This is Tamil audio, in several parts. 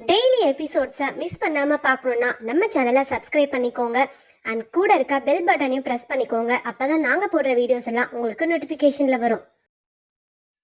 டெய்லி எபிசோட்ஸை மிஸ் பண்ணாமல் பார்க்கணுன்னா நம்ம சேனலை சப்ஸ்கிரைப் பண்ணிக்கோங்க. அண்ட் கூட இருக்க பெல் பட்டனையும் ப்ரெஸ் பண்ணிக்கோங்க. அப்போ தான் நாங்கள் போடுற வீடியோஸ் எல்லாம் உங்களுக்கு நோட்டிஃபிகேஷனில் வரும்.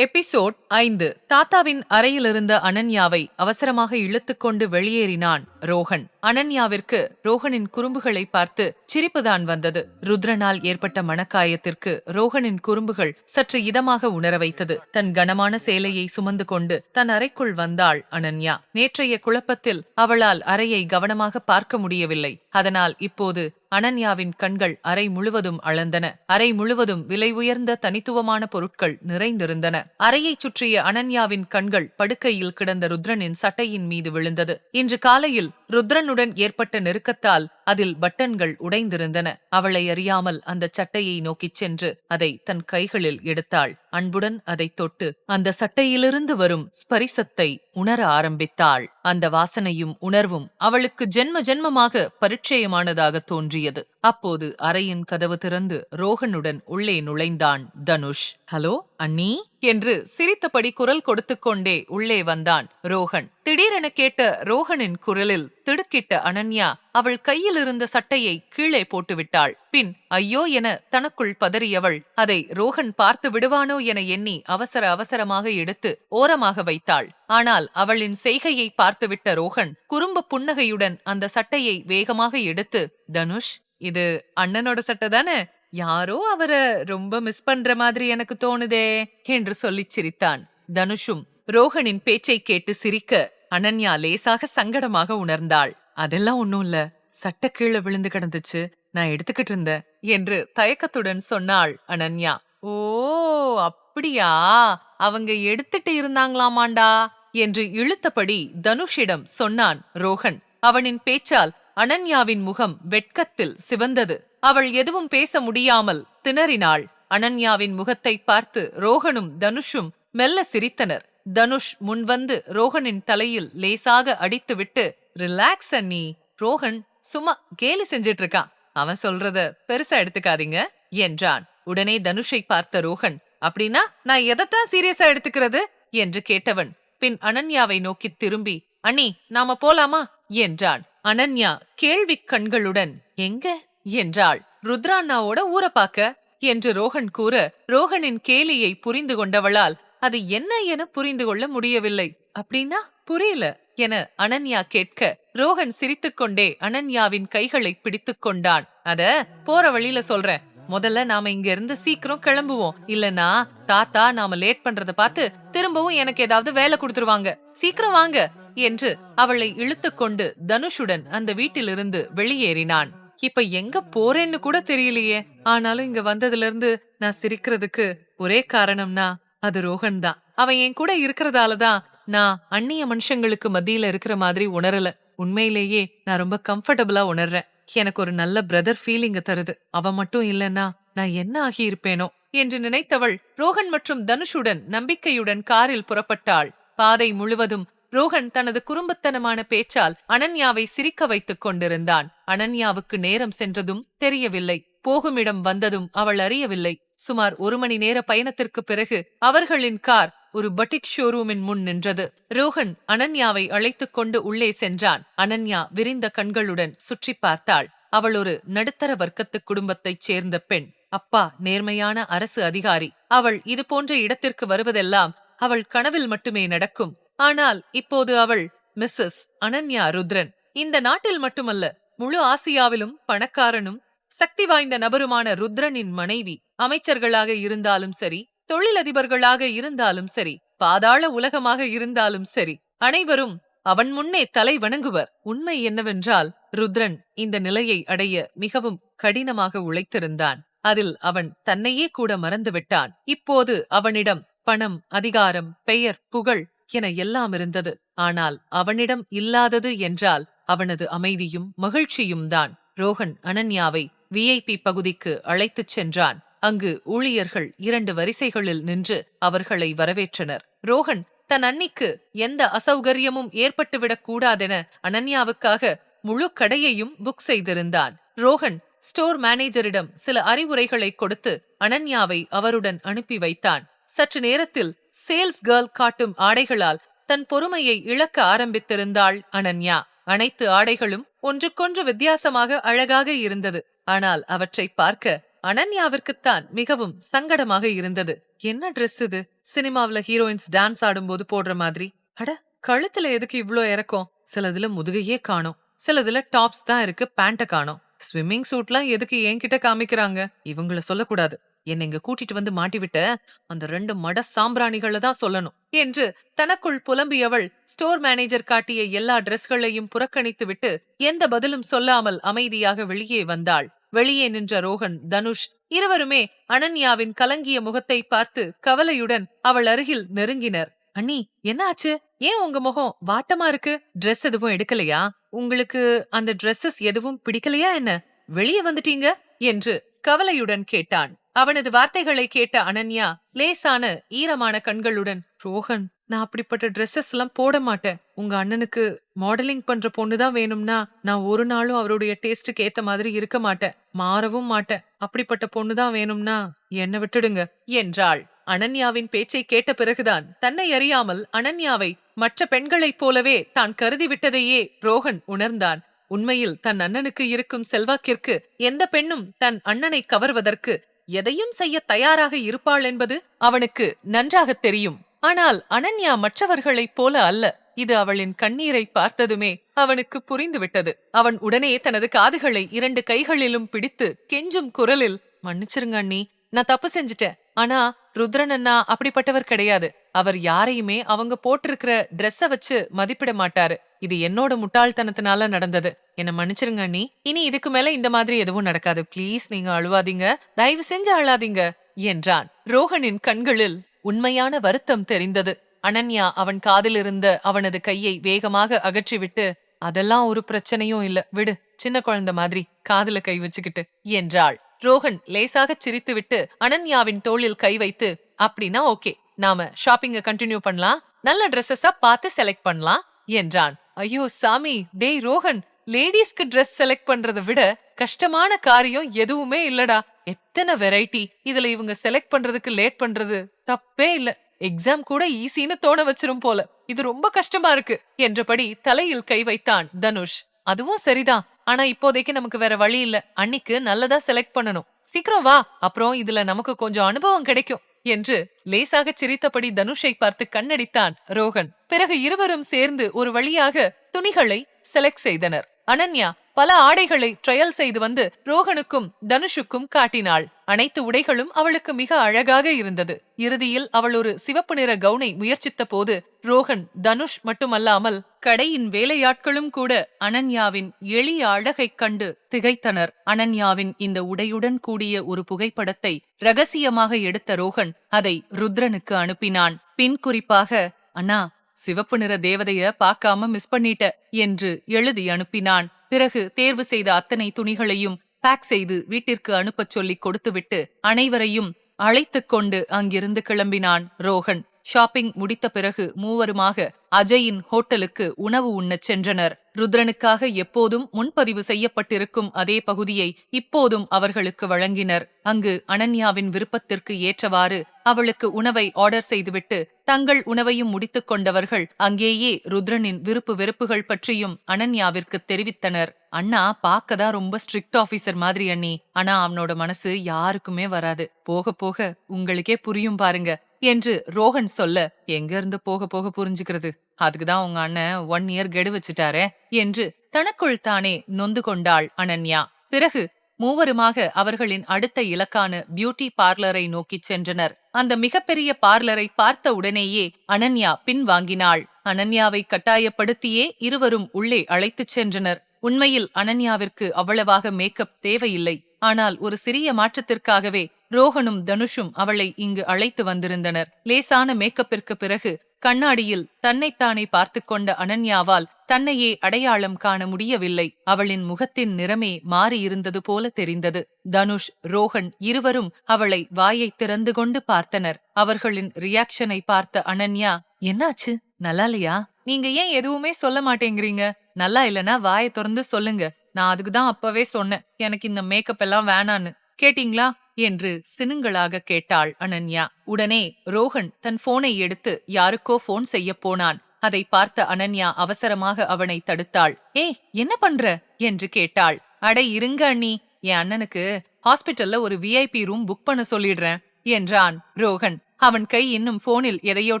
எபிசோட் ஐந்து. தாத்தாவின் அறையிலிருந்த அனன்யாவை அவசரமாக இழுத்துக்கொண்டு வெளியேறினான் ரோஹன். அனன்யாவிற்கு ரோஹனின் குறும்புகளை பார்த்து சிரிப்புதான் வந்தது. ருத்ரனால் ஏற்பட்ட மனக்காயத்திற்கு ரோஹனின் குறும்புகள் சற்று இதமாக உணர வைத்தது. தன் கனமான சேலையை சுமந்து கொண்டு தன் அறைக்குள் வந்தாள் அனன்யா. நேற்றைய குழப்பத்தில் அவளால் அறையை கவனமாக பார்க்க முடியவில்லை. அதனால் இப்போது அனன்யாவின் கண்கள் அறை முழுவதும் அளந்தன. அறை முழுவதும் விலை உயர்ந்த தனித்துவமான பொருட்கள் நிறைந்திருந்தன. அறையைச் சுற்றிய அனன்யாவின் கண்கள் படுக்கையில் கிடந்த ருத்ரனின் சட்டையின் மீது விழுந்தது. இன்று காலையில் ருத்ரனுடன் ஏற்பட்ட நெருக்கத்தால் அதில் பட்டன்கள் உடைந்திருந்தன. அவளை அறியாமல் அந்த சட்டையை நோக்கிச் சென்று அதை தன் கைகளில் எடுத்தாள். அன்புடன் அதை தொட்டு அந்த சட்டையிலிருந்து வரும் ஸ்பரிசத்தை உணர ஆரம்பித்தாள். அந்த வாசனையும் உணர்வும் அவளுக்கு ஜென்ம ஜென்மமாக பரிச்சயமானதாக தோன்றியது. அப்போது அறையின் கதவு திறந்து ரோகனுடன் உள்ளே நுழைந்தான் தனுஷ். ஹலோ அண்ணி? என்று சிரித்தபடி குரல் கொடுத்துக் கொண்டே உள்ளே வந்தான் ரோஹன். திடீரென கேட்ட ரோஹனின் குரலில் திடுக்கிட்ட அனன்யா அவள் கையில் இருந்த சட்டையை கீழே போட்டுவிட்டாள். பின் ஐயோ என தனக்குள் பதறியவள் அதை ரோஹன் பார்த்து விடுவானோ என எண்ணி அவசர அவசரமாக எடுத்து ஓரமாக வைத்தாள். ஆனால் அவளின் செய்கையை பார்த்துவிட்ட ரோஹன் குறும்ப புன்னகையுடன் அந்த சட்டையை வேகமாக எடுத்து தனுஷ் இது அண்ணனோட சட்டை தானே? யாரோ அவர ரொம்ப மிஸ் பண்ற மாதிரி எனக்கு தோணுதே என்று சொல்லிச் சிரித்தான். தனுஷும் ரோஹனின் பேச்சை கேட்டு சிரிக்க அனன்யா லேசாக சங்கடமாக உணர்ந்தாள். அதெல்லாம் ஒண்ணும் இல்ல. சட்ட கீழே விழுந்து கிடந்துச்சு. நான் எடுத்துக்கிட்டு இருந்தேன் என்று தயக்கத்துடன் சொன்னாள் அனன்யா. ஓ அப்படியா? அவங்க எடுத்துட்டு இருந்தாங்களாமாண்டா? என்று இழுத்தபடி தனுஷிடம் சொன்னான் ரோஹன். அவனின் பேச்சால் அனன்யாவின் முகம் வெட்கத்தில் சிவந்தது. அவள் எதுவும் பேச முடியாமல் திணறினாள். அனன்யாவின் முகத்தை பார்த்து ரோகனும் தனுஷும் மெல்ல சிரித்தனர். தனுஷ் முன்வந்து ரோகனின் தலையில் லேசாக அடித்துவிட்டு ரிலாக்ஸ் அண்ணி. ரோகன் சும்மா கேலி செஞ்சிட்டு இருக்கான் அவன் சொல்றத பெருசா எடுத்துக்காதீங்க என்றான். உடனே தனுஷை பார்த்த ரோகன் அப்படின்னா நான் எதைத்தான் சீரியஸா எடுத்துக்கிறது? என்று கேட்டவன். பின் அனன்யாவை நோக்கி திரும்பி அண்ணி நாம போலாமா? என்றான். அனன்யா கேள்விக் கண்களுடன் எங்க? என்றாள். ருத்ராண்ணாவோட ஊர பாக்க என்று ரோஹன் கூற ரோஹனின் கேலியை புரிந்து கொண்டவளால் அது என்ன என புரிந்து கொள்ள முடியவில்லை. அப்படின்னா? புரியல என அனன்யா கேட்க ரோஹன் சிரித்துக்கொண்டே அனன்யாவின் கைகளை பிடித்துக் கொண்டான். அத போற வழியில சொல்றேன் முதல்ல நாம இங்க இருந்து சீக்கிரம் கிளம்புவோம். இல்லனா தாத்தா நாம லேட் பண்றத பார்த்து திரும்பவும் எனக்கு ஏதாவது வேலை கொடுத்துருவாங்க. சீக்கிரம் வாங்க என்று அவளை இழுத்துக்கொண்டு தனுஷுடன் அந்த வீட்டிலிருந்து வெளியேறினான். இப்ப எங்க போறேன்னு கூட தெரியலையே. ஆனாலும் இங்க வந்ததுல இருந்து நான் சிரிக்கிறதுக்கு ஒரே காரணம்னா அது ரோஹன் தான். அவன் என் கூட இருக்கிறதாலதான் நான் அந்நிய மனுஷங்களுக்கு மத்தியில இருக்கிற மாதிரி உணரல. உண்மையிலேயே நான் ரொம்ப கம்ஃபர்டபுளா உணர்றேன். எனக்கு ஒரு நல்ல பிரதர் ஃபீலிங்க தருது. அவன் மட்டும் இல்லைன்னா நான் என்ன ஆகியிருப்பேனோ என்று நினைத்தவள் ரோஹன் மற்றும் தனுஷுடன் நம்பிக்கையுடன் காரில் புறப்பட்டாள். பாதை முழுவதும் ரோஹன் தனது குறும்புத்தனமான பேச்சால் அனன்யாவை சிரிக்க வைத்துக் கொண்டிருந்தான். அனன்யாவுக்கு நேரம் சென்றதும் தெரியவில்லை. போகுமிடம் வந்ததும் அவள் அறியவில்லை. சுமார் ஒரு மணி நேர பயணத்திற்கு பிறகு அவர்களின் கார் ஒரு பட்டிக் ஷோரூமின் முன் நின்றது. ரோஹன் அனன்யாவை அழைத்துக் கொண்டு உள்ளே சென்றான். அனன்யா விரிந்த கண்களுடன் சுற்றி பார்த்தாள். அவள் ஒரு நடுத்தர வர்க்கத்து குடும்பத்தைச் சேர்ந்த பெண். அப்பா நேர்மையான அரசு அதிகாரி. அவள் இது போன்ற இடத்திற்கு வருவதெல்லாம் அவள் கனவில் மட்டுமே நடக்கும். ஆனால் இப்போது அவள் மிஸ்ஸஸ் அனன்யா ருத்ரன். இந்த நாட்டில் மட்டுமல்ல முழு ஆசியாவிலும் பணக்காரனும் சக்தி வாய்ந்த நபருமான ருத்ரனின் மனைவி அமைச்சர்களாக இருந்தாலும் சரி தொழிலதிபர்களாக இருந்தாலும் சரி பாதாள உலகமாக இருந்தாலும் சரி அனைவரும் அவன் முன்னே தலை வணங்குவர். உண்மை என்னவென்றால் ருத்ரன் இந்த நிலையை அடைய மிகவும் கடினமாக உழைத்திருந்தான். அதில் அவன் தன்னையே கூட மறந்துவிட்டான். இப்போது அவனிடம் பணம் அதிகாரம் பெயர் புகழ் என எல்லாம் இருந்தது. ஆனால் அவனிடம் இல்லாதது என்றால் அவனது அமைதியும் மகிழ்ச்சியும் தான். ரோஹன் அனன்யாவை விஐபி பகுதிக்கு அழைத்துச் சென்றான். அங்கு ஊழியர்கள் இரண்டு வரிசைகளில் நின்று அவர்களை வரவேற்றனர். ரோஹன் தன் அன்னிக்கு எந்த அசௌகரியமும் ஏற்பட்டுவிடக் கூடாதென அனன்யாவுக்காக முழு கடையையும் புக் செய்திருந்தான். ரோஹன் ஸ்டோர் மேனேஜரிடம் சில அறிவுரைகளை கொடுத்து அனன்யாவை அவருடன் அனுப்பி வைத்தான். சற்று நேரத்தில் சேல்ஸ் கேர்ள் காட்டும் ஆடைகளால் தன் பொறுமையை இழக்க ஆரம்பித்திருந்தாள் அனன்யா. அனைத்து ஆடைகளும் ஒன்றுக்கொன்று வித்தியாசமாக அழகாக இருந்தது. ஆனால் அவற்றை பார்க்க அனன்யாவிற்குத்தான் மிகவும் சங்கடமாக இருந்தது. என்ன ட்ரெஸ் இது? சினிமாவுல ஹீரோயின்ஸ் டான்ஸ் ஆடும்போது போடுற மாதிரி. அட கழுத்துல எதுக்கு இவ்ளோ இறக்கம்? சிலதுல முதுகையே காணோம். சிலதுல டாப்ஸ் தான் இருக்கு பேண்ட காணோம். ஸ்விம்மிங் சூட்லாம் எதுக்கு என்கிட்ட காமிக்கிறாங்க? இவங்கள சொல்லக்கூடாது. என்னை இங்க கூட்டிட்டு வந்து மாட்டிவிட்ட அந்த ரெண்டு மட சாம்பிராணிகள தான் சொல்லணும் என்று தனக்குள் புலம்பியவள் ஸ்டோர் மேனேஜர் காட்டிய எல்லா டிரெஸ்களையும் புறக்கணித்து விட்டு எந்த பதிலும் சொல்லாமல் அமைதியாக வெளியே வந்தாள். வெளியே நின்ற ரோஹன் தனுஷ் இருவருமே அனன்யாவின் கலங்கிய முகத்தை பார்த்து கவலையுடன் அவள் அருகில் நெருங்கினர். அண்ணி என்னாச்சு ஏன் உங்க முகம் வாட்டமா இருக்கு? ட்ரெஸ் எதுவும் எடுக்கலையா? உங்களுக்கு அந்த ட்ரெஸ்ஸஸ் எதுவும் பிடிக்கலையா என்ன? வெளியே வந்துட்டீங்க? என்று கவலையுடன் கேட்டான். அவனது வார்த்தைகளை கேட்ட அனன்யா லேசான ஈரமான கண்களுடன் ரோஹன் நான் அப்படிப்பட்ட ட்ரெஸ்ஸஸ் எல்லாம் போட மாட்டேன். உங்க அண்ணனுக்கு மாடலிங் பண்ற பொண்ணுதான் வேணும்னா நான் ஒரு நாளும் அவருடைய டேஸ்டுக்கு ஏத்த மாதிரி இருக்க மாட்டேன். மாறவும் மாட்டேன். அப்படிப்பட்ட பொண்ணுதான் வேணும்னா என்ன விட்டுடுங்க என்றாள். அனன்யாவின் பேச்சை கேட்ட பிறகுதான் தன்னை அறியாமல் அனன்யாவை மற்ற பெண்களைப் போலவே தான் கருதி விட்டதையே ரோஹன் உணர்ந்தான். உண்மையில் தன் அண்ணனுக்கு இருக்கும் செல்வாக்கிற்கு எந்த பெண்ணும் தன் அண்ணனை கவர்வதற்கு எதையும் செய்ய தயாராக இருப்பாள் என்பது அவனுக்கு நன்றாகத் தெரியும். ஆனால் அனன்யா மற்றவர்களைப் போல அல்ல. இது அவளின் கண்ணீரை பார்த்ததுமே அவனுக்கு புரிந்துவிட்டது. அவன் உடனே தனது காதுகளை இரண்டு கைகளிலும் பிடித்து கெஞ்சும் குரலில் மன்னிச்சிருங்க அண்ணி நான் தப்பு செஞ்சுட்டேன். ஆனா ருத்ரன் அண்ணா அப்படிப்பட்டவர் கிடையாது. அவர் யாரையுமே அவங்க போட்டிருக்கிற ட்ரெஸ்ஸ வச்சு மதிப்பிட மாட்டாரு. இது என்னோட முட்டாள்தனத்தினால நடந்தது. என்ன மன்னிச்சிருங்க அண்ணி. இனி இதுக்கு மேல இந்த மாதிரி எதுவும் நடக்காது. ப்ளீஸ் நீங்க அழுவாதீங்க. தயவு செஞ்சு அழாதீங்க என்றான். ரோஹனின் கண்களில் உண்மையான வருத்தம் தெரிந்தது. அனன்யா அவன் காதிலிருந்த அவனது கையை வேகமாக அகற்றிவிட்டு அதெல்லாம் ஒரு பிரச்சனையும் இல்ல. விடு சின்ன குழந்தை மாதிரி காதுல கை வச்சுக்கிட்டு என்றாள். ரோஹன் லேசாகச் சிரித்துவிட்டு அனன்யாவின் தோளில் கை வைத்து அப்படின்னா ஓகே. நாம ஷாப்பிங்க கண்டினியூ பண்ணலாம். நல்ல ட்ரெஸ்ஸஸா பார்த்து செலக்ட் பண்ணலாம் என்றான். ஐயோ சாமி டேய் ரோஹன் லேடிஸ்க்கு ட்ரெஸ் செலக்ட் பண்றதை விட கஷ்டமான காரியம் எதுவுமே இல்லடா. எத்தனை வெரைட்டி இதுல இவங்க செலக்ட் பண்றதுக்கு லேட் பண்றது தப்பே இல்ல. எக்ஸாம் கூட ஈஸின்னு தோண வச்சிரும் போல. இது ரொம்ப கஷ்டமா இருக்கு என்றபடி தலையில் கை வைத்தான் தனுஷ். அதுவும் சரிதான். ஆனா இப்போதைக்கு நமக்கு வேற வழி இல்ல. அன்னிக்கு நல்லதா செலக்ட் பண்ணணும். சீக்கிரம் வா. அப்புறம் இதுல நமக்கு கொஞ்சம் அனுபவம் கிடைக்கும். என்று லேசாக சிரித்தபடி தனுஷை பார்த்து கண்ணடித்தான் ரோஹன். பிறகு இருவரும் சேர்ந்து ஒரு வழியாக துணிகளை செலக்ட் செய்தனர். அனன்யா பல ஆடைகளை ட்ரையல் செய்து வந்து ரோஹனுக்கும் தனுஷுக்கும் காட்டினாள். அனைத்து உடைகளும் அவளுக்கு மிக அழகாக இருந்தது. இறுதியில் அவள் ஒரு சிவப்பு நிற கவுனை முயற்சித்த போது ரோஹன் தனுஷ் மட்டுமல்லாமல் கடையின் வேலையாட்களும் கூட அனன்யாவின் எளிய அழகைக் கண்டு திகைத்தனர். அனன்யாவின் இந்த உடையுடன் கூடிய ஒரு புகைப்படத்தை ரகசியமாக எடுத்த ரோஹன் அதை ருத்ரனுக்கு அனுப்பினான். பின் குறிப்பாக அண்ணா சிவப்பு நிற தேவதைய பார்க்காம மிஸ் பண்ணிட்ட என்று எழுதி அனுப்பினான். பிறகு தேர்வு செய்த அத்தனை துணிகளையும் பேக் செய்து வீட்டிற்கு அனுப்பச் சொல்லிக் கொடுத்துவிட்டு அனைவரையும் அழைத்துக் கொண்டு அங்கிருந்து கிளம்பினான் ரோஹன். ஷாப்பிங் முடித்த பிறகு மூவருமாக அஜயின் ஹோட்டலுக்கு உணவு உண்ணச் சென்றனர். ருத்ரனுக்காக எப்போதும் முன்பதிவு செய்யப்பட்டிருக்கும் அதே பகுதியை இப்போதும் அவர்களுக்கு வழங்கினர். அங்கு அனன்யாவின் விருப்பத்திற்கு ஏற்றவாறு அவளுக்கு உணவை ஆர்டர் செய்துவிட்டு தங்கள் உணவையும் முடித்துக் கொண்டவர்கள் அங்கேயே ருத்ரனின் விருப்பு வெறுப்புகள் பற்றியும் அனன்யாவிற்கு தெரிவித்தனர். அண்ணா பார்க்கதான் ரொம்ப ஸ்ட்ரிக்ட் ஆபீசர் மாதிரி அண்ணி. ஆனா அவனோட மனசு யாருக்குமே வராது. போக போக உங்களுக்கே புரியும் பாருங்க. என்று ரோஹன் சொல்ல எங்க இருந்து போக போக புரிஞ்சுக்கிறது? அதுக்குதான் உங்க அண்ணன் ஒன் இயர் கெடு வச்சுட்டாரே என்று தனக்குள் தானே நொந்து கொண்டாள் அனன்யா. பிறகு மூவருமாக அவர்களின் அடுத்த இலக்கான பியூட்டி பார்லரை நோக்கிச் சென்றனர். அந்த மிகப்பெரிய பார்லரை பார்த்த உடனேயே அனன்யா பின்வாங்கினாள். அனன்யாவை கட்டாயப்படுத்தியே இருவரும் உள்ளே அழைத்துச் சென்றனர். உண்மையில் அனன்யாவிற்கு அவ்வளவாக மேக்கப் தேவையில்லை. ஆனால் ஒரு சிறிய மாற்றத்திற்காகவே ரோஹனும் தனுஷும் அவளை இங்கு அழைத்து வந்திருந்தனர். லேசான மேக்கப்பிற்கு பிறகு கண்ணாடியில் தன்னைத்தானே பார்த்து கொண்ட அனன்யாவால் தன்னையே அடையாளம் காண முடியவில்லை. அவளின் முகத்தின் நிறமே மாறியிருந்தது போல தெரிந்தது. தனுஷ் ரோஹன் இருவரும் அவளை வாயை திறந்து கொண்டு பார்த்தனர். அவர்களின் ரியாக்ஷனை பார்த்த அனன்யா என்னாச்சு? நல்லா இல்லையா? நீங்க ஏன் எதுவுமே சொல்ல மாட்டேங்கிறீங்க? நல்லா இல்லனா வாயை திறந்து சொல்லுங்க. நான் அதுக்கு தான் அப்பவே சொன்னேன். எனக்கு இந்த மேக்கப் எல்லாம் வேணான்னு. கேட்டீங்களா? என்று சினுங்களாக கேட்டாள் அனன்யா. உடனே ரோஹன் தன் போனை எடுத்து யாருக்கோ போன் செய்ய போனான். அதை பார்த்த அனன்யா அவசரமாக அவனை தடுத்தாள். ஏ என்ன பண்ற? என்று கேட்டாள். அடே இருங்க அண்ணி. என் அண்ணனுக்கு ஹாஸ்பிட்டல்ல ஒரு விஐபி ரூம் புக் பண்ண சொல்லிடுறேன் என்றான் ரோகன் அவன் கை இன்னும் போனில் எதையோ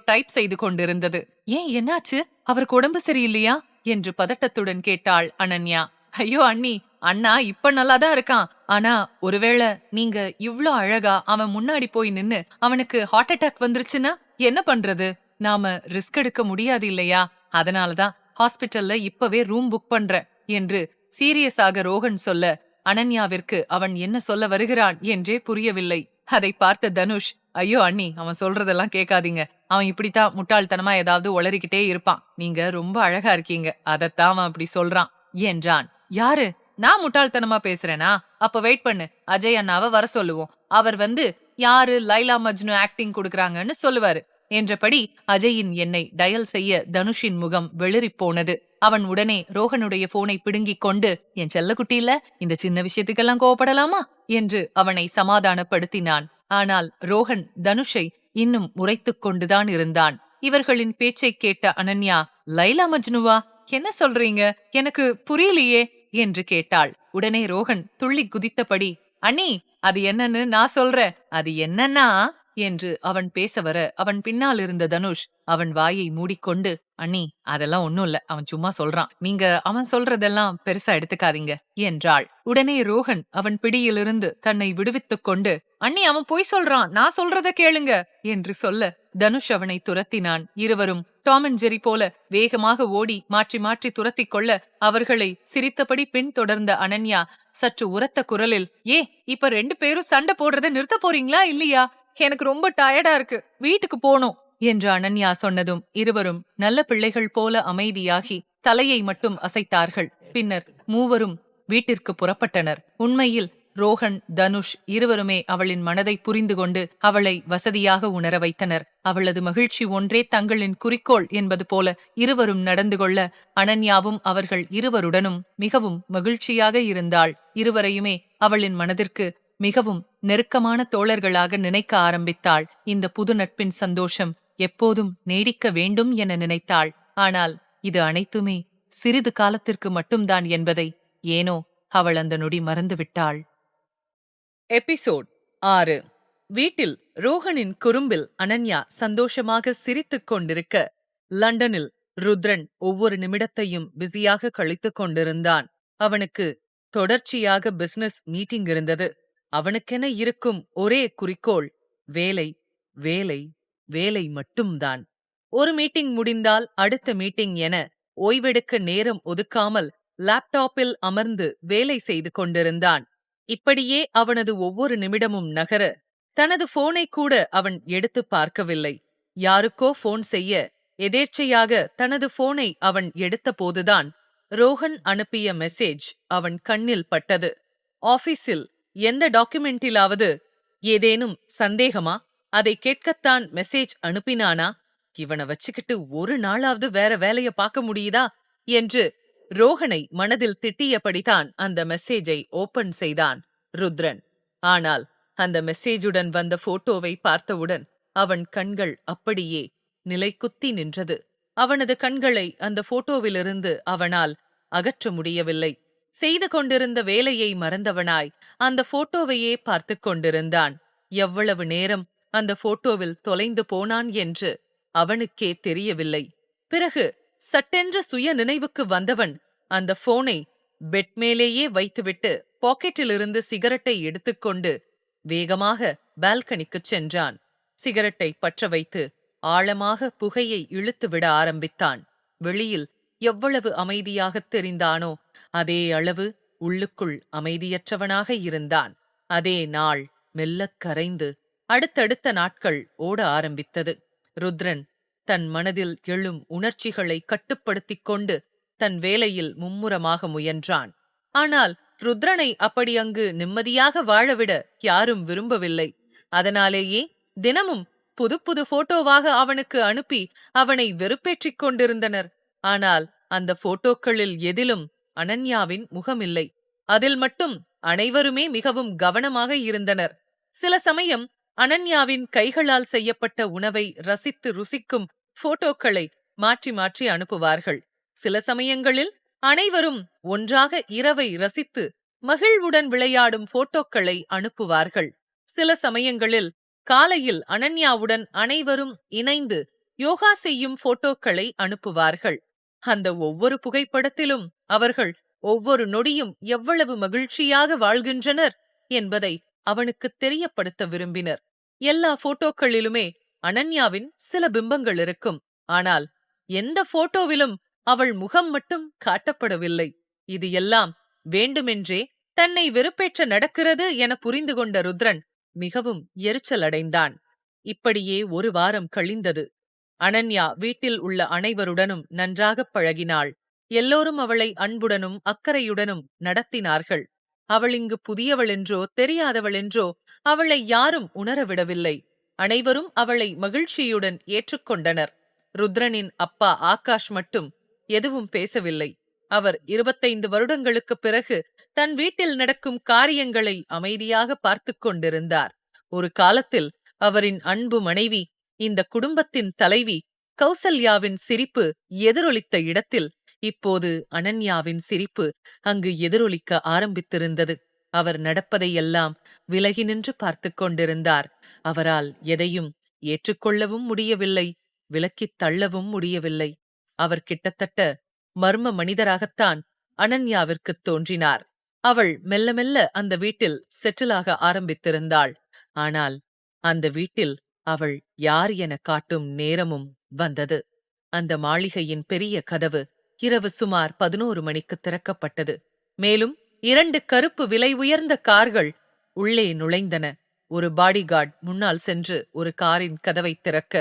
டைப் செய்து கொண்டிருந்தது. ஏன் என்னாச்சு? அவருக்கு உடம்பு சரியில்லையா? என்று பதட்டத்துடன் கேட்டாள் அனன்யா. ஐயோ அண்ணி அண்ணா இப்ப நல்லாதான் இருக்கான். ஆனா ஒருவேளை நீங்க இவ்ளோ அழகா அவன் முன்னாடி போய் நின்னு அவனுக்கு ஹார்ட் அட்டாக் வந்துருச்சுன்னா என்ன பண்றது? நாம ரிஸ்க் எடுக்க முடியாது இல்லையா? அதனாலதான் ஹாஸ்பிட்டல்ல இப்பவே ரூம் புக் பண்ற என்று சீரியஸாக ரோகன் சொல்ல அனன்யாவிற்கு அவன் என்ன சொல்ல வருகிறான்? என்றே புரியவில்லை. அதை பார்த்த தனுஷ் ஐயோ அண்ணி அவன் சொல்றதெல்லாம் கேட்காதீங்க. அவன் இப்படித்தான் முட்டாள்தனமா ஏதாவது உளறிக்கிட்டே இருப்பான். நீங்க ரொம்ப அழகா இருக்கீங்க. அதத்தான் அவன் அப்படி சொல்றான். என்றான். யாரு? நான் முட்டாள்தனமா பேசுறேனா? அப்ப வெயிட் பண்ணு. அஜய் அண்ணாவை வர சொல்லுவோம். அவர் வந்து யாரு லைலா மஜ்னு ஆக்டிங் கொடுக்கறாங்கன்னு சொல்லுவாரு. என்றபடி அஜயின் எண்ணை டயல் செய்ய தனுஷின் முகம் வெளிறிப் போனது. அவன் உடனே ரோகனுடைய போனை பிடுங்கிக் கொண்டு என் செல்லக்குட்டி இல்ல இந்த சின்ன விஷயத்துக்கெல்லாம் கோவப்படலாமா? என்று அவனை சமாதானப்படுத்தினான். ஆனால் ரோகன் தனுஷை இன்னும் முறைத்துக் கொண்டுதான் இருந்தான். இவர்களின் பேச்சைக் கேட்ட அனன்யா லைலா மஜ்னுவா என்ன சொல்றீங்க? எனக்கு புரியலையே. என்று கேட்டாள். உடனே ரோகன் துள்ளி குதித்தபடி அண்ணி அது என்னன்னு நான் சொல்றேன். அது என்னன்னா என்று அவன் பேச வர அவன் பின்னால் இருந்த தனுஷ் அவன் வாயை மூடிக்கொண்டு அண்ணி அதெல்லாம் ஒண்ணும் இல்ல. அவன் சும்மா சொல்றான். நீங்க அவன் சொல்றதெல்லாம் பெருசா எடுத்துக்காதீங்க என்றாள். உடனே ரோகன் அவன் பிடியிலிருந்து தன்னை விடுவித்துக் கொண்டு அண்ணி அவன் பொய் சொல்றான். நான் சொல்றத கேளுங்க என்று சொல்ல தனுஷ் அவனை துரத்தினான். இருவரும் டாம் அண்ட் ஜெரி போல வேகமாக ஓடி மாற்றி மாற்றி துரத்திக் கொள்ள அவர்களை சிரித்தபடி பின்தொடர்ந்த அனன்யா சற்று உரத்த குரலில் ஏ இப்ப ரெண்டு பேரும் சண்டை போடுறத நிறுத்த போறீங்களா இல்லையா? எனக்கு ரொம்ப டயர்டா இருக்கு. வீட்டுக்கு போனோம் என்று அனன்யா சொன்னதும் இருவரும் நல்ல பிள்ளைகள் போல அமைதியாகி தலையை மட்டும் அசைத்தார்கள். பின்னர் மூவரும் வீட்டிற்கு புறப்பட்டனர். உண்மையில் ரோஹன் தனுஷ் இருவருமே அவளின் மனதை புரிந்து கொண்டு அவளை வசதியாக உணர வைத்தனர். அவளது மகிழ்ச்சி ஒன்றே தங்களின் குறிக்கோள் என்பது போல இருவரும் நடந்து கொள்ள அனன்யாவும் அவர்கள் இருவருடனும் மிகவும் மகிழ்ச்சியாக இருந்தாள். இருவரையுமே அவளின் மனதிற்கு மிகவும் நெருக்கமான தோழர்களாக நினைக்க ஆரம்பித்தாள். இந்த புது நட்பின் சந்தோஷம் எப்போதும் நீடிக்க வேண்டும் என நினைத்தாள். ஆனால் இது அனைத்துமே சிறிது காலத்திற்கு மட்டும்தான் என்பதை ஏனோ அவள் அந்த நொடி மறந்துவிட்டாள். எபிசோட் ஆறு. வீட்டில் ரோஹனின் குறும்பில் அனன்யா சந்தோஷமாக சிரித்துக் கொண்டிருக்க லண்டனில் ருத்ரன் ஒவ்வொரு நிமிடத்தையும் பிஸியாக கழித்துக் கொண்டிருந்தான். அவனுக்கு தொடர்ச்சியாக பிசினஸ் மீட்டிங் இருந்தது. அவனுக்கென இருக்கும் ஒரே குறிக்கோள் வேலை வேலை வேலை மட்டும்தான். ஒரு மீட்டிங் முடிந்தால் அடுத்த மீட்டிங் என ஓய்வெடுக்க நேரம் ஒதுக்காமல் லேப்டாப்பில் அமர்ந்து வேலை செய்து கொண்டிருந்தான். இப்படியே அவனது ஒவ்வொரு நிமிடமும் நகர தனது போனை கூட அவன் எடுத்து பார்க்கவில்லை. யாருக்கோ போன் செய்ய எதேர்ச்சையாக தனது போனை அவன் எடுத்தபோதுதான் ரோஹன் அனுப்பிய மெசேஜ் அவன் கண்ணில் பட்டது. ஆபீஸில் எந்த டாக்குமெண்டிலாவது ஏதேனும் சந்தேகமா? அதை கேட்கத்தான் மெசேஜ் அனுப்பினானா? இவனை வச்சுக்கிட்டு ஒரு நாளாவது வேற வேலைய பார்க்க முடியுதா? என்று ரோஹனை மனதில் திட்டியபடிதான் அந்த மெசேஜை ஓபன் செய்தான் ருத்ரன். ஆனால் அந்த மெசேஜுடன் வந்த போட்டோவை பார்த்தவுடன் அவன் கண்கள் அப்படியே நிலைக்குத்தி நின்றது. அவனது கண்களை அந்த போட்டோவிலிருந்து அவனால் அகற்ற முடியவில்லை. செய்து கொண்டிருந்த வேலையை மறந்தவனாய். அந்த போட்டோவையே பார்த்துக் கொண்டிருந்தான். எவ்வளவு நேரம் அந்த போட்டோவில் தொலைந்து போனான் என்று அவனுக்கே தெரியவில்லை. பிறகு சட்டென்ற சுய நினைவுக்கு வந்தவன் அந்த போனை பெட் மேலேயே வைத்துவிட்டு பாக்கெட்டிலிருந்து சிகரெட்டை எடுத்துக்கொண்டு வேகமாக பால்கனிக்குச் சென்றான். சிகரெட்டை பற்ற வைத்து ஆழமாக புகையை இழுத்துவிட ஆரம்பித்தான். வெளியில் எவ்வளவு அமைதியாகத் தெரிந்தானோ அதே அளவு உள்ளுக்குள் அமைதியற்றவனாக இருந்தான். அதே நாள் மெல்லக் கரைந்து அடுத்தடுத்த நாட்கள் ஓட ஆரம்பித்தது. ருத்ரன் தன் மனதில் எழும் உணர்ச்சிகளை கட்டுப்படுத்திக் கொண்டு தன் வேலையில் மும்முரமாக முயன்றான். ஆனால் ருத்ரனை அப்படி அங்கு நிம்மதியாக வாழவிட யாரும் விரும்பவில்லை. அதனாலேயே தினமும் புது புது போட்டோவாக அவனுக்கு அனுப்பி அவனை வெறுப்பேற்றிக் கொண்டிருந்தனர். ஆனால் அந்த போட்டோக்களில் எதிலும் அனன்யாவின் முகமில்லை. அதில் மட்டும் அனைவருமே மிகவும் கவனமாக இருந்தனர். சில சமயம் அனன்யாவின் கைகளால் செய்யப்பட்ட உணவை ரசித்து ருசிக்கும் போட்டோக்களை மாற்றி மாற்றி அனுப்புவார்கள். சில சமயங்களில் அனைவரும் ஒன்றாக இரவை ரசித்து மகிழ்வுடன் விளையாடும் போட்டோக்களை அனுப்புவார்கள். சில சமயங்களில் காலையில் அனன்யாவுடன் அனைவரும் இணைந்து யோகா செய்யும் போட்டோக்களை அனுப்புவார்கள். அந்த ஒவ்வொரு புகைப்படத்திலும் அவர்கள் ஒவ்வொரு நொடியும் எவ்வளவு மகிழ்ச்சியாக வாழ்கின்றனர் என்பதை அவனுக்கு தெரியப்படுத்த விரும்பினர். எல்லா போட்டோக்களிலுமே அனன்யாவின் சில பிம்பங்கள் இருக்கும். ஆனால் எந்த போட்டோவிலும் அவள் முகம் மட்டும் காட்டப்படவில்லை. இது எல்லாம் வேண்டுமென்றே தன்னை வெறுப்பேற்ற நடக்கிறது என புரிந்து கொண்ட ருத்ரன் மிகவும் எரிச்சலடைந்தான். இப்படியே ஒரு வாரம் கழிந்தது. அனன்யா வீட்டில் உள்ள அனைவருடனும் நன்றாகப் பழகினாள். எல்லோரும் அவளை அன்புடனும் அக்கறையுடனும் நடத்தினார்கள். அவள் இங்கு புதியவளென்றோ தெரியாதவளென்றோ அவளை யாரும் உணரவிடவில்லை. அனைவரும் அவளை மகிழ்ச்சியுடன் ஏற்றுக்கொண்டனர். ருத்ரனின் அப்பா ஆகாஷ் மட்டும் எதுவும் பேசவில்லை. அவர் இருபத்தைந்து வருடங்களுக்குப் பிறகு தன் வீட்டில் நடக்கும் காரியங்களை அமைதியாக பார்த்துக் கொண்டிருந்தார். ஒரு காலத்தில் அவரின் அன்பு மனைவி இந்த குடும்பத்தின் தலைவி கௌசல்யாவின் சிரிப்பு எதிரொலித்த இடத்தில் இப்போது அனன்யாவின் சிரிப்பு அங்கு எதிரொலிக்க ஆரம்பித்திருந்தது. அவர் நடப்பதையெல்லாம் விலகி நின்று பார்த்துக் கொண்டிருந்தார். அவரால் எதையும் ஏற்றுக்கொள்ளவும் முடியவில்லை விலக்கித் தள்ளவும் முடியவில்லை. அவர் கிட்டத்தட்ட மர்ம மனிதராகத்தான் அனன்யாவிற்குத் தோன்றினார். அவள் மெல்ல மெல்ல அந்த வீட்டில் செட்டிலாக ஆரம்பித்திருந்தாள். ஆனால் அந்த வீட்டில் அவள் யார் என காட்டும் நேரமும் வந்தது. அந்த மாளிகையின் பெரிய கதவு இரவு சுமார் பதினோரு மணிக்கு திறக்கப்பட்டது. மேலும் இரண்டு கருப்பு விலை உயர்ந்த கார்கள் உள்ளே நுழைந்தன. ஒரு பாடிகார்ட் முன்னால் சென்று ஒரு காரின் கதவை திறக்க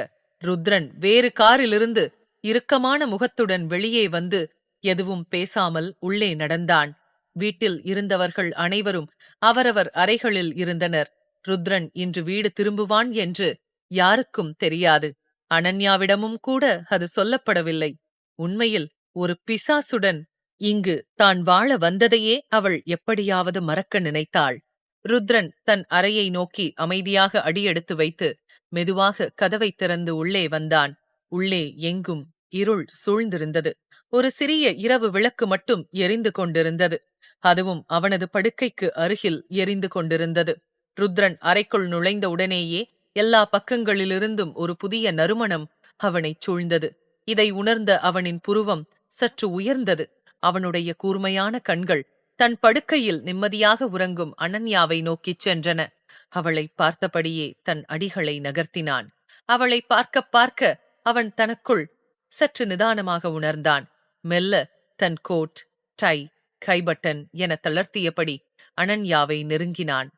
ருத்ரன் வேறு காரிலிருந்து இறுக்கமான முகத்துடன் வெளியே வந்து எதுவும் பேசாமல் உள்ளே நடந்தான். வீட்டில் இருந்தவர்கள் அனைவரும் அவரவர் அறைகளில் இருந்தனர். ருத்ரன் இன்று வீடு திரும்புவான் என்று யாருக்கும் தெரியாது. அனன்யாவிடமும் கூட அது சொல்லப்படவில்லை. உண்மையில் ஒரு பிசாசுடன் இங்கு தான் வாழ வந்ததையே அவள் எப்படியாவது மறக்க நினைத்தாள். ருத்ரன் தன் அறையை நோக்கி அமைதியாக அடியெடுத்து வைத்து மெதுவாக கதவை திறந்து உள்ளே வந்தான். உள்ளே எங்கும் இருள் சூழ்ந்திருந்தது. ஒரு சிறிய இரவு விளக்கு மட்டும் எரிந்து கொண்டிருந்தது. அதுவும் அவனது படுக்கைக்கு அருகில் எரிந்து கொண்டிருந்தது. ருத்ரன் அறைக்குள் நுழைந்த உடனேயே எல்லா பக்கங்களிலிருந்தும் ஒரு புதிய நறுமணம் அவனைச் சூழ்ந்தது. இதை உணர்ந்த அவனின் புருவம் சற்று உயர்ந்தது. அவனுடைய கூர்மையான கண்கள் தன் படுக்கையில் நிம்மதியாக உறங்கும் அனன்யாவை நோக்கிச் சென்றன. அவளை பார்த்தபடியே தன் அடிகளை நகர்த்தினான். அவளை பார்க்க பார்க்க அவன் தனக்குள் சற்று நிதானமாக உணர்ந்தான். மெல்ல தன் கோட் டை கைபட்டன் என தளர்த்தியபடி அனன்யாவை நெருங்கினான்.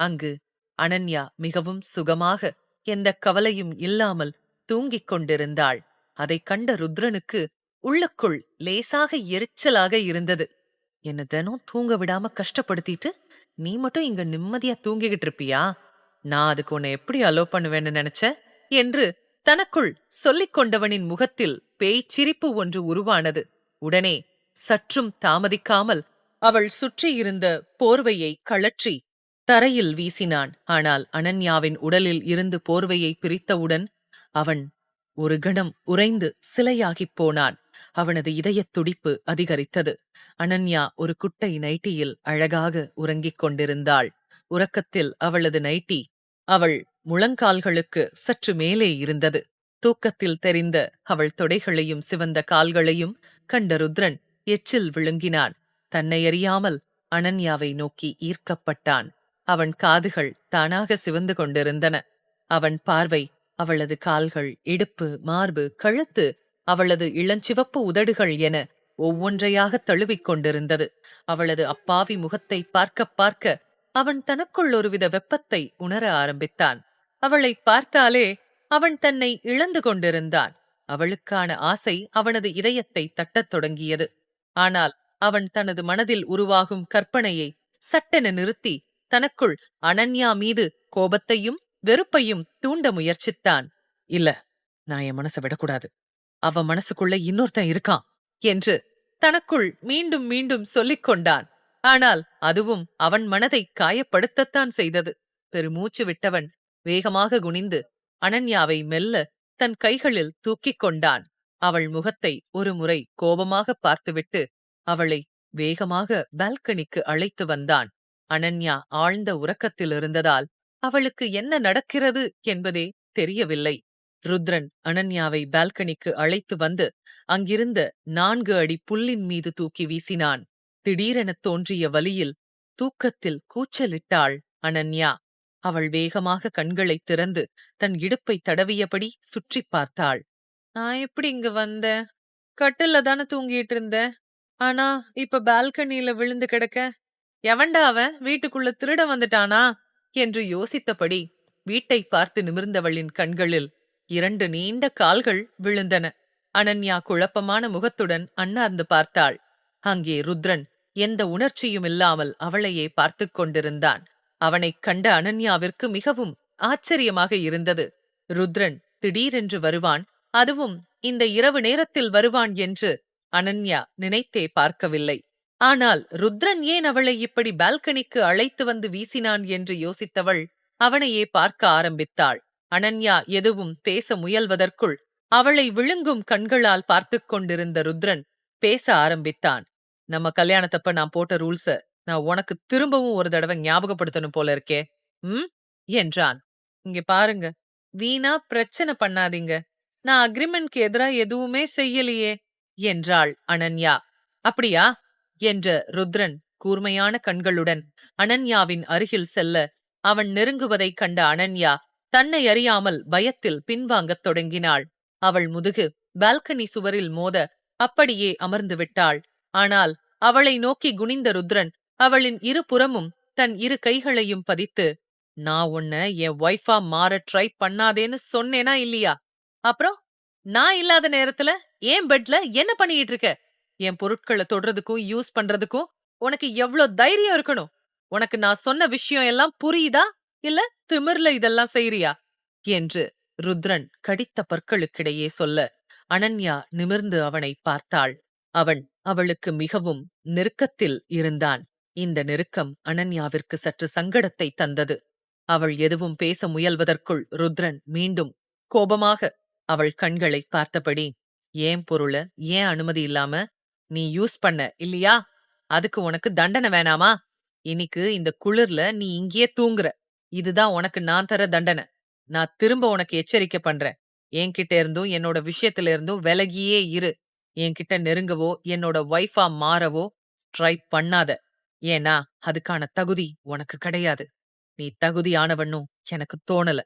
அங்கு அனன்யா மிகவும் சுகமாக எந்த கவலையும் இல்லாமல் தூங்கிக் கொண்டிருந்தாள். அதைக் கண்ட ருத்ரனுக்கு உள்ளுக்குள் லேசாக எரிச்சலாக இருந்தது. என்ன தினம் தூங்க விடாம கஷ்டப்படுத்திட்டு நீ மட்டும் இங்க நிம்மதியா தூங்கிக்கிட்டு இருப்பியா? நான் அதுக்கு உன்னை எப்படி அலோ பண்ணுவேன்னு நினைச்ச? என்று தனக்குள் சொல்லிக் கொண்டவனின் முகத்தில் பேய்ச்சிரிப்பு ஒன்று உருவானது. உடனே சற்றும் தாமதிக்காமல் அவள் சுற்றியிருந்த போர்வையை கழற்றி தரையில் வீசினான். ஆனால் அனன்யாவின் உடலில் இருந்து போர்வையை பிரித்தவுடன் அவன் ஒரு கணம் உறைந்து சிலையாகிப் போனான். அவனது இதயத் துடிப்பு அதிகரித்தது. அனன்யா ஒரு குட்டை நைட்டியில் அழகாக உறங்கிக் கொண்டிருந்தாள். உறக்கத்தில் அவளது நைட்டி அவள் முழங்கால்களுக்கு சற்று மேலே இருந்தது. தூக்கத்தில் தெரிந்த அவள் தொடைகளையும் சிவந்த கால்களையும் கண்ட ருத்ரன் எச்சில் விழுங்கினான். தன்னை அறியாமல் அனன்யாவை நோக்கி ஈர்க்கப்பட்டான். அவன் காதுகள் தானாக சிவந்து கொண்டிருந்தன. அவன் பார்வை அவளது கால்கள் இடுப்பு மார்பு கழுத்து அவளது இளஞ்சிவப்பு உதடுகள் என ஒவ்வொன்றையாக தழுவிக் கொண்டிருந்தது. அவளது அப்பாவி முகத்தை பார்க்க பார்க்க அவன் தனக்குள் ஒருவித வெப்பத்தை உணர ஆரம்பித்தான். அவளை பார்த்தாலே அவன் தன்னை இழந்து கொண்டிருந்தான். அவளுக்கான ஆசை அவனது இதயத்தை தட்டத் தொடங்கியது. ஆனால் அவன் தனது மனதில் உருவாகும் கற்பனையை சட்டென நிறுத்தி தனக்குள் அனன்யா மீது கோபத்தையும் வெறுப்பையும் தூண்ட முயற்சித்தான். இல்ல நான் என் மனசை விடக்கூடாது. அவ மனசுக்குள்ள இன்னொருத்தன் இருக்கான் என்று தனக்குள் மீண்டும் மீண்டும் சொல்லிக் கொண்டான். ஆனால் அதுவும் அவன் மனதை காயப்படுத்தத்தான் செய்தது. பெருமூச்சு விட்டவன் வேகமாக குனிந்து அனன்யாவை மெல்ல தன் கைகளில் தூக்கிக் கொண்டான். அவள் முகத்தை ஒருமுறை கோபமாக பார்த்துவிட்டு அவளை வேகமாக பால்கனிக்கு அழைத்து வந்தான். அனன்யா ஆழ்ந்த உறக்கத்தில் இருந்ததால் அவளுக்கு என்ன நடக்கிறது? என்பதே தெரியவில்லை. ருத்ரன் அனன்யாவை பால்கனிக்கு அழைத்து வந்து அங்கிருந்த நான்கு அடி புல்லின் மீது தூக்கி வீசினான். திடீரெனத் தோன்றிய வலியில் தூக்கத்தில் கூச்சலிட்டாள் அனன்யா. அவள் வேகமாக கண்களைத் திறந்து தன் இடுப்பை தடவியபடி சுற்றிப் பார்த்தாள். நான் எப்படி இங்க வந்த? கட்டில்ல தானே தூங்கிட்டு இருந்த? ஆனா இப்ப பால்கனியில விழுந்து கிடக்க? எவன்டா அவன்? வீட்டுக்குள்ள திருட வந்துட்டானா? என்று யோசித்தபடி வீட்டை பார்த்து நிமிர்ந்தவளின் கண்களில் இரண்டு நீண்ட கால்கள் விழுந்தன. அனன்யா குழப்பமான முகத்துடன் அண்ணார்ந்து பார்த்தாள். அங்கே ருத்ரன் எந்த உணர்ச்சியும் இல்லாமல் அவளையே பார்த்துக் கொண்டிருந்தான். அவனைக் கண்ட அனன்யாவிற்கு மிகவும் ஆச்சரியமாக இருந்தது. ருத்ரன் திடீரென்று வருவான்? அதுவும் இந்த இரவு நேரத்தில் வருவான் என்று அனன்யா நினைத்தே பார்க்கவில்லை. ஆனால் ருத்ரன் ஏன் அவளை இப்படி பால்கனிக்கு அழைத்து வந்து வீசினான் என்று யோசித்தவள் அவனையே பார்க்க ஆரம்பித்தாள். அனன்யா எதுவும் பேச முயல்வதற்குள் அவளை விழுங்கும் கண்களால் பார்த்துக் கொண்டிருந்த ருத்ரன் பேச ஆரம்பித்தான். நம்ம கல்யாணத்தப்ப நான் போட்ட ரூல்ஸ நான் உனக்கு திரும்பவும் ஒரு தடவை ஞாபகப்படுத்தணும் போல இருக்கே. ம்? என்றான். இங்க பாருங்க. வீணா பிரச்சனை பண்ணாதீங்க. நான் அக்ரிமெண்ட்க்கு எதிரா எதுவுமே செய்யலையே என்றாள் அனன்யா. அப்படியா? என்ற ருத்ரன் கூர்மையான கண்களுடன் அனன்யாவின் அருகில் செல்ல அவன் நெருங்குவதைக் கண்ட அனன்யா தன்னை அறியாமல் பயத்தில் பின்வாங்கத் தொடங்கினாள். அவள் முதுகு பால்கனி சுவரில் மோத அப்படியே அமர்ந்து விட்டாள். ஆனால் அவளை நோக்கி குனிந்த ருத்ரன் அவளின் இருபுறமும் தன் இரு கைகளையும் பதித்து நான் உன்ன என் ஒய்ஃபா மாற ட்ரை பண்ணாதேன்னு சொன்னேனா இல்லையா? அப்புறம் நான் இல்லாத நேரத்துல ஏன் பெட்ல என்ன பண்ணிட்டு இருக்க? என் பொருட்களை தொடுறதுக்கும் யூஸ் பண்றதுக்கும் உனக்கு எவ்ளோ தைரியம் இருக்கணும்? உனக்கு நான் சொன்ன விஷயம் எல்லாம் புரியுதா? இல்ல திமிர்ல இதெல்லாம் செய்றியா? என்று ருத்ரன் கடித்த பற்களுக்கிடையே சொல்ல அனன்யா நிமிர்ந்து அவனை பார்த்தாள். அவன் அவளுக்கு மிகவும் நெருக்கத்தில் இருந்தான். இந்த நெருக்கம் அனன்யாவிற்கு சற்று சங்கடத்தை தந்தது. அவள் எதுவும் பேச முயல்வதற்குள் ருத்ரன் மீண்டும் கோபமாக அவள் கண்களை பார்த்தபடி ஏன் பொருள? ஏன் அனுமதி இல்லாம? நீ யூஸ் பண்ண இல்லையா? அதுக்கு உனக்கு தண்டனை வேணாமா? இன்னைக்கு இந்த குளிர்ல நீ இங்கேயே தூங்குற. இதுதான் உனக்கு நான் தர தண்டனை. நான் திரும்ப உனக்கு எச்சரிக்கை பண்றேன். என்கிட்ட இருந்தும் என்னோட விஷயத்துல இருந்தும் விலகியே இரு. என்கிட்ட நெருங்கவோ என்னோட ஒய்ஃபா மாறவோ ட்ரை பண்ணாத. ஏன்னா அதுக்கான தகுதி உனக்கு கிடையாது. நீ தகுதியானவனும் எனக்கு தோணல.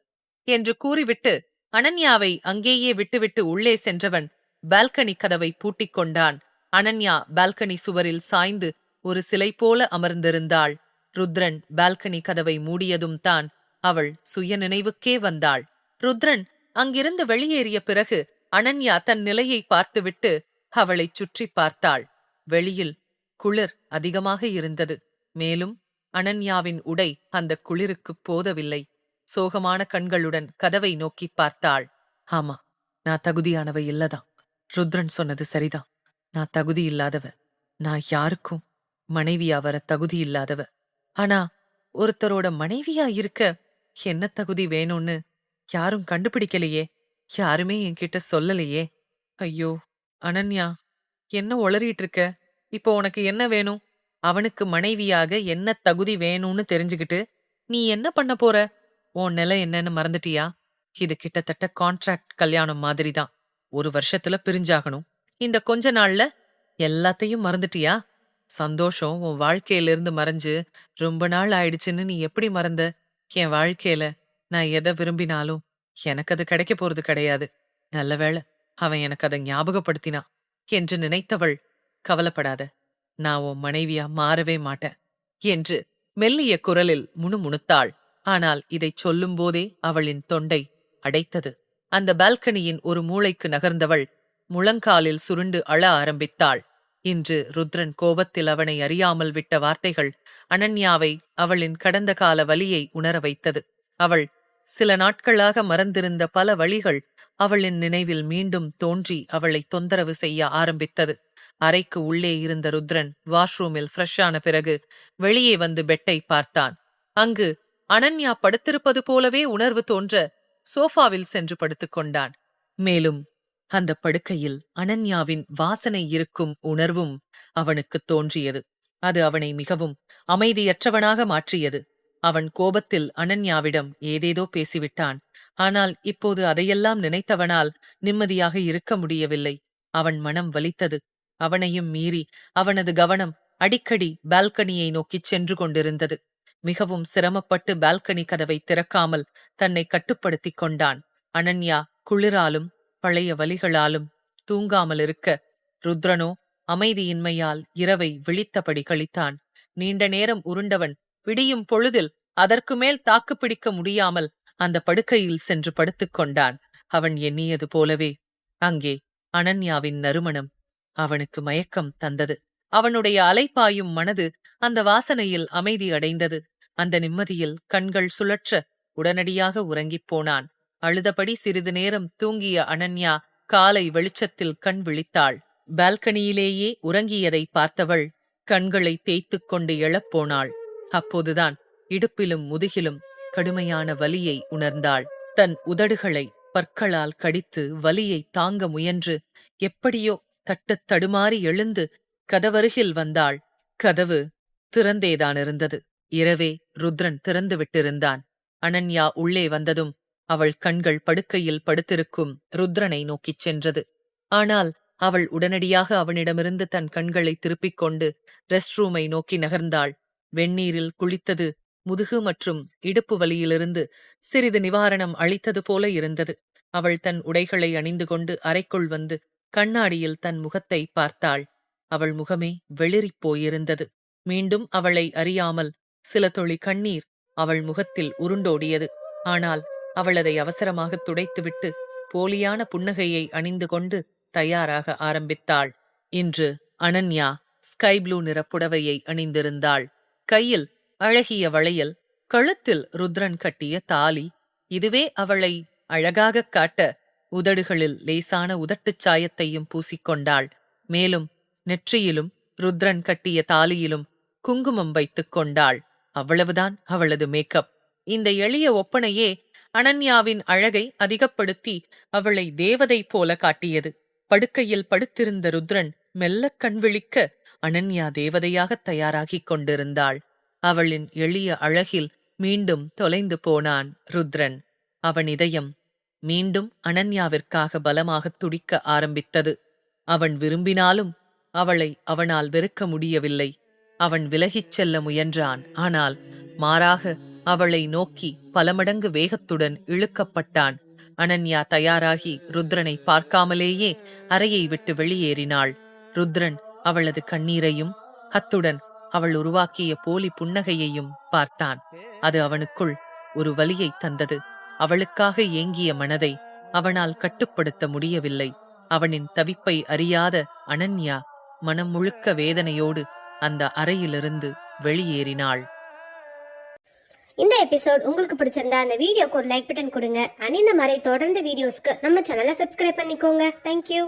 என்று கூறிவிட்டு அனன்யாவை அங்கேயே விட்டுவிட்டு உள்ளே சென்றவன் பால்கனி கதவை பூட்டிக் கொண்டான். அனன்யா பால்கனி சுவரில் சாய்ந்து ஒரு சிலை போல அமர்ந்திருந்தாள். ருத்ரன் பால்கனி கதவை மூடியதும் தான் அவள் சுய நினைவுக்கே வந்தாள். ருத்ரன் அங்கிருந்து வெளியேறிய பிறகு அனன்யா தன் நிலையை பார்த்துவிட்டு அவளைச் சுற்றி பார்த்தாள். வெளியில் குளிர் அதிகமாக இருந்தது. மேலும் அனன்யாவின் உடை அந்த குளிருக்குப் போதவில்லை. சோகமான கண்களுடன் கதவை நோக்கிப் பார்த்தாள். ஆமா நான் தகுதியானவை இல்லதான். ருத்ரன் சொன்னது சரிதான். நான் தகுதி இல்லாதவ. நான் யாருக்கும் மனைவியா வர தகுதி இல்லாதவ. ஆனா ஒருத்தரோட மனைவியா இருக்க என்ன தகுதி வேணும்னு யாரும் கண்டுபிடிக்கலையே. யாருமே என்கிட்ட சொல்லலையே. ஐயோ அனன்யா என்ன உளறிட்டு இருக்க இப்போ உனக்கு என்ன வேணும்? அவனுக்கு மனைவியாக என்ன தகுதி வேணும்னு தெரிஞ்சுக்கிட்டு நீ என்ன பண்ண போற? உன் நிலை என்னன்னு மறந்துட்டியா? இது கிட்டத்தட்ட கான்ட்ராக்ட் கல்யாணம் மாதிரி தான் ஒரு வருஷத்துல பிரிஞ்சாகணும். இந்த கொஞ்ச நாள்ல எல்லாத்தையும் மறந்துட்டியா? சந்தோஷம் உன் வாழ்க்கையிலிருந்து மறைஞ்சு ரொம்ப நாள் ஆயிடுச்சுன்னு நீ எப்படி மறந்த? என் வாழ்க்கையில நான் எதை விரும்பினாலும் எனக்கு அது கிடைக்க போறது கிடையாது. நல்ல வேளை அவன் எனக்கு அதை ஞாபகப்படுத்தினான் என்று நினைத்தவள் கவலைப்படாத. நான் உன் மனைவியா மாறவே மாட்டேன் என்று மெல்லிய குரலில் முணுமுணுத்தாள். ஆனால் இதைச் சொல்லும்போதே அவளின் தொண்டை அடைத்தது. அந்த பால்கனியின் ஒரு மூளைக்கு நகர்ந்தவள் முழங்காலில் சுருண்டு அழ ஆரம்பித்தாள். இன்று ருத்ரன் கோபத்தில் அவனை அறியாமல் விட்ட வார்த்தைகள் அனன்யாவை அவளின் கடந்த கால வலியை உணர வைத்தது. அவள் சில நாட்களாக மறந்திருந்த பல வழிகள் அவளின் நினைவில் மீண்டும் தோன்றி அவளை தொந்தரவு செய்ய ஆரம்பித்தது. அறைக்கு உள்ளே இருந்த ருத்ரன் வாஷ்ரூமில் ஃப்ரெஷ்ஷான பிறகு வெளியே வந்து பெட்டை பார்த்தான். அங்கு அனன்யா படுத்திருப்பது போலவே உணர்வு தோன்ற சோஃபாவில் சென்று படுத்துக் கொண்டான். மேலும் அந்த படுக்கையில் அனன்யாவின் வாசனை இருக்கும் உணர்வும் அவனுக்குத் தோன்றியது. அது அவனை மிகவும் அமைதியற்றவனாக மாற்றியது. அவன் கோபத்தில் அனன்யாவிடம் ஏதேதோ பேசிவிட்டான். ஆனால் இப்போது அதையெல்லாம் நினைத்தவனால் நிம்மதியாக இருக்க முடியவில்லை. அவன் மனம் வலித்தது. அவனையும் மீறி அவனது கவனம் அடிக்கடி பால்கனியை நோக்கிச் சென்று கொண்டிருந்தது. மிகவும் சிரமப்பட்டு பால்கனி கதவை திறக்காமல் தன்னை கட்டுப்படுத்திக் கொண்டான். அனன்யா குளிராலும் பழைய வலிகளாலும் தூங்காமல் இருக்க ருத்ரனோ அமைதியின்மையால் இரவை விழித்தபடி கழித்தான். நீண்ட நேரம் உருண்டவன் விடியும் பொழுதில் அதற்கு மேல் தாக்குப்பிடிக்க முடியாமல் அந்த படுக்கையில் சென்று படுத்துக் கொண்டான். அவன் எண்ணியது போலவே அங்கே அனன்யாவின் நறுமணம் அவனுக்கு மயக்கம் தந்தது. அவனுடைய அலைப்பாயும் மனது அந்த வாசனையில் அமைதி அடைந்தது. அந்த நிம்மதியில் கண்கள் சுழற்ற உடனடியாக உறங்கிப் போனான். அழுதபடி சிறிது நேரம் தூங்கிய அனன்யா காலை வெளிச்சத்தில் கண் விழித்தாள். பால்கனியிலேயே உறங்கியதை பார்த்தவள் கண்களை தேய்த்துக் கொண்டு எழப்போனாள். அப்போதுதான் இடுப்பிலும் முதுகிலும் கடுமையான வலியை உணர்ந்தாள். தன் உதடுகளை பற்களால் கடித்து வலியை தாங்க முயன்று எப்படியோ தட்டுத் தடுமாறி எழுந்து கதவருகில் வந்தாள். கதவு திறந்தேதான் இருந்தது. இரவே ருத்ரன் திறந்து விட்டிருந்தான் அனன்யா உள்ளே வந்ததும் அவள் கண்கள் படுக்கையில் படுத்திருக்கும் ருத்ரனை நோக்கிச் சென்றது. ஆனால் அவள் உடனடியாக அவனிடமிருந்து தன் கண்களை திருப்பிக் கொண்டு ரெஸ்ட் ரூமை நோக்கி நகர்ந்தாள். வெந்நீரில் குளித்தது முதுகு மற்றும் இடுப்பு வலியிலிருந்து சிறிது நிவாரணம் அளித்தது போல இருந்தது. அவள் தன் உடைகளை அணிந்து கொண்டு அறைக்குள் வந்து கண்ணாடியில் தன் முகத்தை பார்த்தாள். அவள் முகமே வெளிறிப் போயிருந்தது. மீண்டும் அவளை அறியாமல் சில துளி கண்ணீர் அவள் முகத்தில் உருண்டோடியது. ஆனால் அவள் அதை அவசரமாக துடைத்துவிட்டு போலியான புன்னகையை அணிந்து கொண்டு தயாராக ஆரம்பித்தாள். இன்று அனன்யா ஸ்கை ப்ளூ நிற புடவையை அணிந்திருந்தாள். கையில் அழகிய வளையல் கழுத்தில் ருத்ரன் கட்டிய தாலி இதுவே அவளை அழகாகக் காட்ட உதடுகளில் லேசான உதட்டுச் சாயத்தையும் பூசிக்கொண்டாள் மேலும் நெற்றியிலும் ருத்ரன் கட்டிய தாலியிலும் குங்குமம் வைத்துக் கொண்டாள். அவ்வளவுதான் அவளது மேக்கப். இந்த எளிய ஒப்பனையே அனன்யாவின் அழகை அதிகப்படுத்தி அவளை தேவதை போல காட்டியது. படுக்கையில் படுத்திருந்த ருத்ரன் மெல்லக் கண்விழிக்க அனன்யா தேவதையாகத் தயாராகிக் கொண்டிருந்தாள். அவளின் எளிய அழகில் மீண்டும் தொலைந்து போனான் ருத்ரன். அவன் இதயம் மீண்டும் அனன்யாவிற்காக பலமாகத் துடிக்க ஆரம்பித்தது. அவன் விரும்பினாலும் அவளை அவனால் வெறுக்க முடியவில்லை. அவன் விலகிச் செல்ல முயன்றான். ஆனால் மாறாக அவளை நோக்கி பல மடங்கு வேகத்துடன் இழுக்கப்பட்டான். அனன்யா தயாராகி ருத்ரனை பார்க்காமலேயே அறையை விட்டு வெளியேறினாள். ருத்ரன் அவளது கண்ணீரையும் அத்துடன் அவள் உருவாக்கிய போலி புன்னகையையும் பார்த்தான். அது அவனுக்குள் ஒரு வலியை தந்தது. அவளுக்காக ஏங்கிய மனதை அவனால் கட்டுப்படுத்த முடியவில்லை. அவனின் தவிப்பை அறியாத அனன்யா மனம் முழுக்க வேதனையோடு அந்த அறையிலிருந்து வெளியேறினாள். இந்த எபிசோட் உங்களுக்கு பிடிச்சிருந்தா அந்த வீடியோக்கு ஒரு லைக் பட்டன் கொடுங்க. அண்ட் இந்த மாதிரி தொடர்ந்து வீடியோஸ்க்கு நம்ம சேனலை சப்ஸ்கிரைப் பண்ணிக்கோங்க. தேங்க்யூ